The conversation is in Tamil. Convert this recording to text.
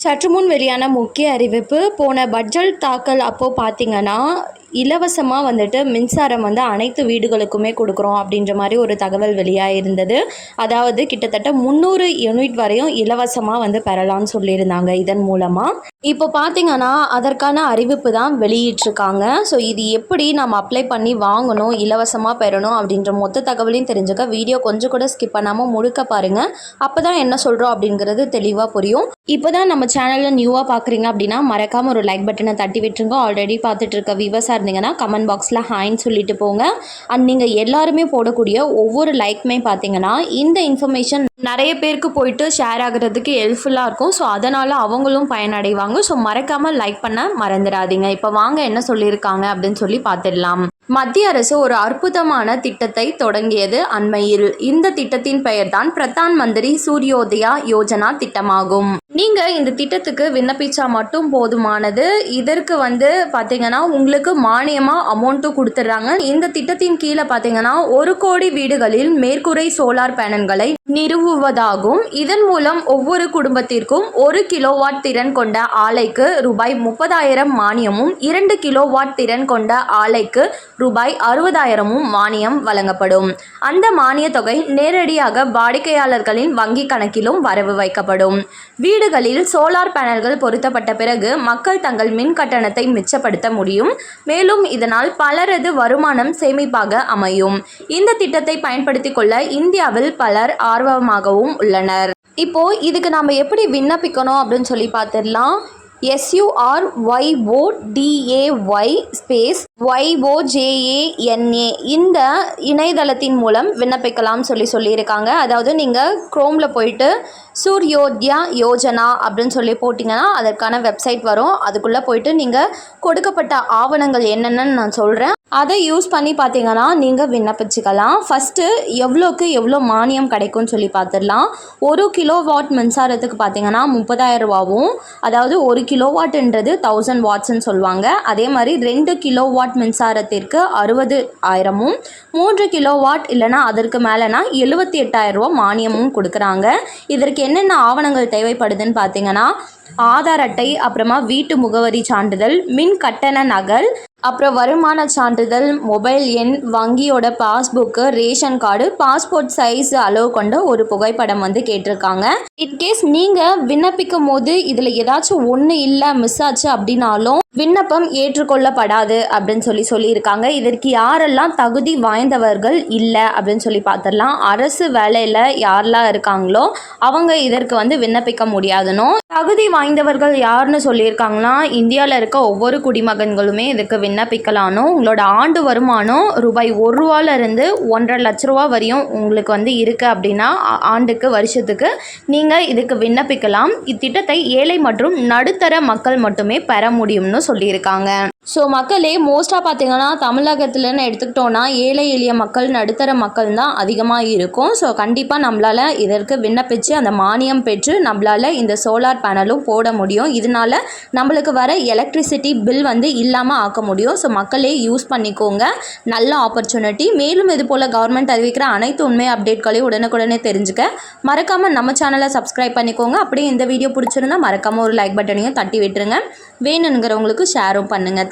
சற்று முன் வெளியான முக்கிய அறிவிப்பு போன பட்ஜெட் தாக்கல் அப்போது பார்த்தீங்கன்னா இலவசமாக வந்துட்டு மின்சாரம் வந்து அனைத்து வீடுகளுக்குமே கொடுக்குறோம் அப்படின்ற மாதிரி ஒரு தகவல் வெளியாக இருந்தது அதாவது கிட்டத்தட்ட முந்நூறு யூனிட் வரையும் இலவசமாக வந்து பெறலாம்னு சொல்லியிருந்தாங்க இதன் மூலமாக இப்போ பார்த்தீங்கன்னா அதற்கான அறிவிப்பு தான் வெளியிட்டிருக்காங்க. ஸோ இது எப்படி நம்ம அப்ளை பண்ணி வாங்கணும் இலவசமாக பெறணும் அப்படின்ற மொத்த தகவலையும் தெரிஞ்சுக்க வீடியோ கொஞ்சம் கூட ஸ்கிப் பண்ணாமல் முழுக்க பாருங்கள் அப்போ தான் என்ன சொல்கிறோம் அப்படிங்கிறது தெளிவாக புரியும். இப்போ தான் நம்ம சேனலில் நியூவாக பார்க்குறீங்க அப்படின்னா மறக்காமல் ஒரு லைக் பட்டனை தட்டி விட்டுருங்க. ஆல்ரெடி பார்த்துட்டு இருக்க விவசாய இருந்தீங்கன்னா கமெண்ட் பாக்ஸில் ஹாய்ன்னு சொல்லிட்டு போங்க. அண்ட் நீங்கள் எல்லாருமே போடக்கூடிய ஒவ்வொரு லைக்குமே பார்த்தீங்கன்னா இந்த இன்ஃபர்மேஷன் நிறைய பேருக்கு போயிட்டு ஷேர் ஆகிறதுக்கு ஹெல்ப்ஃபுல்லாக இருக்கும். ஸோ அதனால் அவங்களும் பயனடைவாங்க. ஸோ மறக்காமல் லைக் பண்ண மறந்துடாதீங்க. இப்போ வாங்க என்ன சொல்லியிருக்காங்க அப்படின்னு சொல்லி பார்த்துடலாம் மத்திய அரசு ஒரு அற்புதமான திட்டத்தை தொடங்கியது அண்மையில். இந்த திட்டத்தின் பெயர்தான் பிரதான் மந்திரி சூரியோதயா யோஜனா திட்டமாகும். நீங்கள் இந்த திட்டத்துக்கு விண்ணப்பிச்சா மட்டும் போதுமானது. இதற்கு வந்து பார்த்தீங்கன்னா உங்களுக்கு மானியமாக அமௌண்ட்டும் கொடுத்துட்றாங்க இந்த திட்டத்தின் கீழே பார்த்தீங்கன்னா ஒரு கோடி வீடுகளில் மேற்கூரை சோலார் பேனல்களை நிறுவுவதாகும். இதன் மூலம் ஒவ்வொரு குடும்பத்திற்கும் ஒரு கிலோவாட் திறன் கொண்ட ஆலைக்கு ரூபாய் முப்பதாயிரம் மானியமும் இரண்டு கிலோவாட் திறன் கொண்ட ஆலைக்கு ரூபாய் அறுபதாயிரமும் மானியம் வழங்கப்படும். அந்த மானிய தொகை நேரடியாக வாடிக்கையாளர்களின் வங்கி கணக்கிலும் வரவு வைக்கப்படும். வீடுகளில் சோலார் பேனல்கள் பொருத்தப்பட்ட பிறகு மக்கள் தங்கள் மின் கட்டணத்தை மிச்சப்படுத்த முடியும். மேலும் இதனால் பலரது வருமானம் சேமிப்பாக அமையும். இந்த திட்டத்தை பயன்படுத்திக் கொள்ள இந்தியாவில் பலர் ஆர்வமாகவும் உள்ளனர். இப்போ இதுக்கு நாம எப்படி விண்ணப்பிக்கணும் அப்படின்னு சொல்லி பார்த்துடலாம். S U R Y O D A Y space Y O J A N A இந்த இணையதளத்தின் மூலம் விண்ணப்பிக்கலாம் சொல்லி சொல்லியிருக்காங்க. அதாவது நீங்கள் க்ரோமில் போயிட்டு சூர்யோத்யா யோஜனா அப்படின்னு சொல்லி போட்டிங்கன்னா அதற்கான வெப்சைட் வரும். அதுக்குள்ளே போயிட்டு நீங்கள் கொடுக்கப்பட்ட ஆவணங்கள் என்னென்னு நான் சொல்கிறேன் அதை யூஸ் பண்ணி பார்த்தீங்கன்னா நீங்கள் விண்ணப்பிச்சுக்கலாம். ஃபஸ்ட்டு எவ்வளோக்கு எவ்வளோ மானியம் கிடைக்கும்னு சொல்லி பார்த்துடலாம். ஒரு கிலோ வாட் மின்சாரத்துக்கு பார்த்தீங்கன்னா முப்பதாயிரம் ரூபாவும் அதாவது ஒரு கிலோ வாட்ன்றது தௌசண்ட் வாட்ஸ்ன்னு சொல்லுவாங்க. அதே மாதிரி ரெண்டு கிலோ வாட் மின்சாரத்திற்கு அறுபது ஆயிரமும் மூன்று கிலோ வாட் இல்லைனா அதற்கு மேலேனா எழுபத்தி எட்டாயிரம் ரூபா மானியமும் கொடுக்குறாங்க. இதற்கு என்னென்ன ஆவணங்கள் தேவைப்படுதுன்னு பார்த்தீங்கன்னா ஆதார் அட்டை அப்புறமா வீட்டு முகவரி சான்றிதழ் மின் கட்டண நகல் அப்புறம் வருமான சான்றிதழ் மொபைல் எண் வங்கியோட passbook ration card passport size அளவு கொண்ட ஒரு புகைப்படம் வந்து கேட்டிருக்காங்க. இன்கேஸ் நீங்கள் விண்ணப்பிக்கும் போது இதில் ஏதாச்சும் ஒன்று இல்லை மிஸ் ஆச்சு அப்படின்னாலும் விண்ணப்பம் ஏற்றுக்கொள்ளப்படாது அப்படின்னு சொல்லி சொல்லியிருக்காங்க. இதற்கு யாரெல்லாம் தகுதி வாய்ந்தவர்கள் இல்லை அப்படின்னு சொல்லி பார்த்துடலாம் அரசு வேலையில் யாரெல்லாம் இருக்காங்களோ அவங்க இதற்கு வந்து விண்ணப்பிக்க முடியாதுன்னு தகுதி வாய்ந்தவர்கள் யாருன்னு சொல்லியிருக்காங்கன்னா இந்தியாவில் இருக்க ஒவ்வொரு குடிமகன்களுமே இதுக்கு விண்ணப்பிக்கலானோ உங்களோட ஆண்டு வருமானம் ரூபாய் ஒரு ரூபாலேருந்து ஒன்றரை லட்ச ரூபா வரையும் உங்களுக்கு வந்து இருக்குது அப்படின்னா ஆண்டுக்கு வருஷத்துக்கு நீங்கள் இதுக்கு விண்ணப்பிக்கலாம். இத்திட்டத்தை ஏழை மற்றும் நடுத்தர மக்கள் மட்டுமே பெற முடியும்னு சொல்லியிருக்காங்க. ஸோ மக்களே மோஸ்ட்டாக பார்த்தீங்கன்னா தமிழகத்துலன்னு எடுத்துக்கிட்டோன்னா ஏழை எளிய மக்கள் நடுத்தர மக்கள் தான் அதிகமாக இருக்கும். ஸோ கண்டிப்பாக நம்மளால் இதற்கு விண்ணப்பித்து அந்த மானியம் பெற்று நம்மளால் இந்த சோலார் பேனலும் போட முடியும். இதனால நம்மளுக்கு வர எலக்ட்ரிசிட்டி பில் வந்து இல்லாமல் ஆக்க முடியும். ஸோ மக்களே யூஸ் பண்ணிக்கோங்க. நல்ல ஆப்பர்ச்சுனிட்டி மேலும் இது போல் கவர்மெண்ட் அறிவிக்கிற அனைத்து உண்மை அப்டேட்களையும் உடனுக்குடனே தெரிஞ்சுக்க. மறக்காமல் நம்ம சேனலை சப்ஸ்கிரைப் பண்ணிக்கோங்க. அப்படியே இந்த வீடியோ பிடிச்சிருந்தா மறக்காமல் ஒரு லைக் பட்டனையும் தட்டி விட்டுருங்க. வேணுங்கிறவங்களுக்கு ஷேரும் பண்ணுங்கள்